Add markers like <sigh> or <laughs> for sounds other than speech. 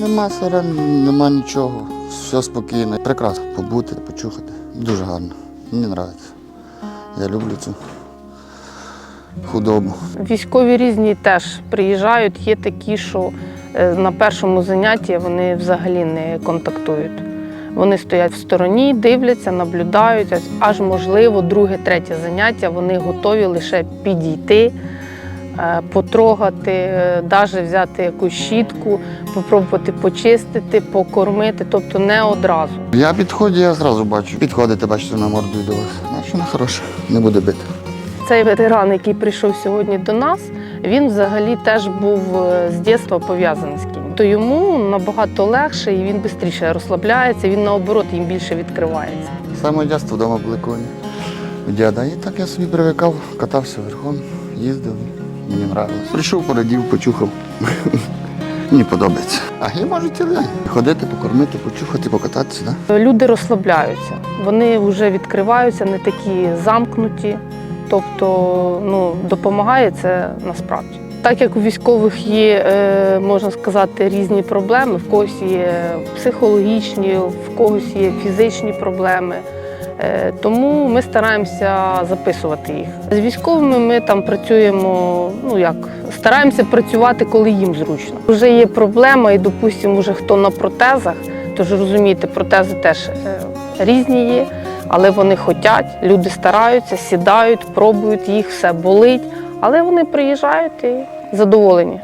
Нема сирен, нема нічого. Все спокійно. Прекрасно побути, почухати. Дуже гарно. Мені подобається. Я люблю цю худобу. Військові різні теж приїжджають. Є такі, що е, на першому занятті вони взагалі не контактують. Вони стоять в стороні, дивляться, наблюдають, аж- можливо, друге, третє заняття вони готові лише підійти, потрогати, навіть взяти якусь щітку, попробувати почистити, покормити, тобто не одразу. Я підходжу, я одразу бачу. Підходите, бачите, на морду до вас. Значить, вона хороша, не буде бити. Цей ветеран, який прийшов сьогодні до нас, він взагалі теж був е, з дитинства пов'язаний з кіньми. То йому набагато легше і він швидше розслабляється, він наоборот їм більше відкривається. З Самого вдома були коні. Дяда. І так я собі привикав, катався верхом, їздив. Мені подобалось. Прийшов, порадів, почухав. <laughs> Мені подобається. А я можу цілий ходити, покормити, почухати, покататися. Да? Люди розслабляються, вони вже відкриваються, не такі замкнуті. Тобто ну, допомагає це насправді. Так як у військових є, е, можна сказати, різні проблеми, в когось є психологічні, в когось є фізичні проблеми. Е, Тому ми стараємося записувати їх. З військовими ми там працюємо, ну як стараємося працювати, коли їм зручно. Вже є проблема, і допустимо, вже хто на протезах, то ж розумієте, протези теж е, різні є, але вони хочуть, люди стараються, сідають, пробують їх, все болить, але вони приїжджають і задоволені.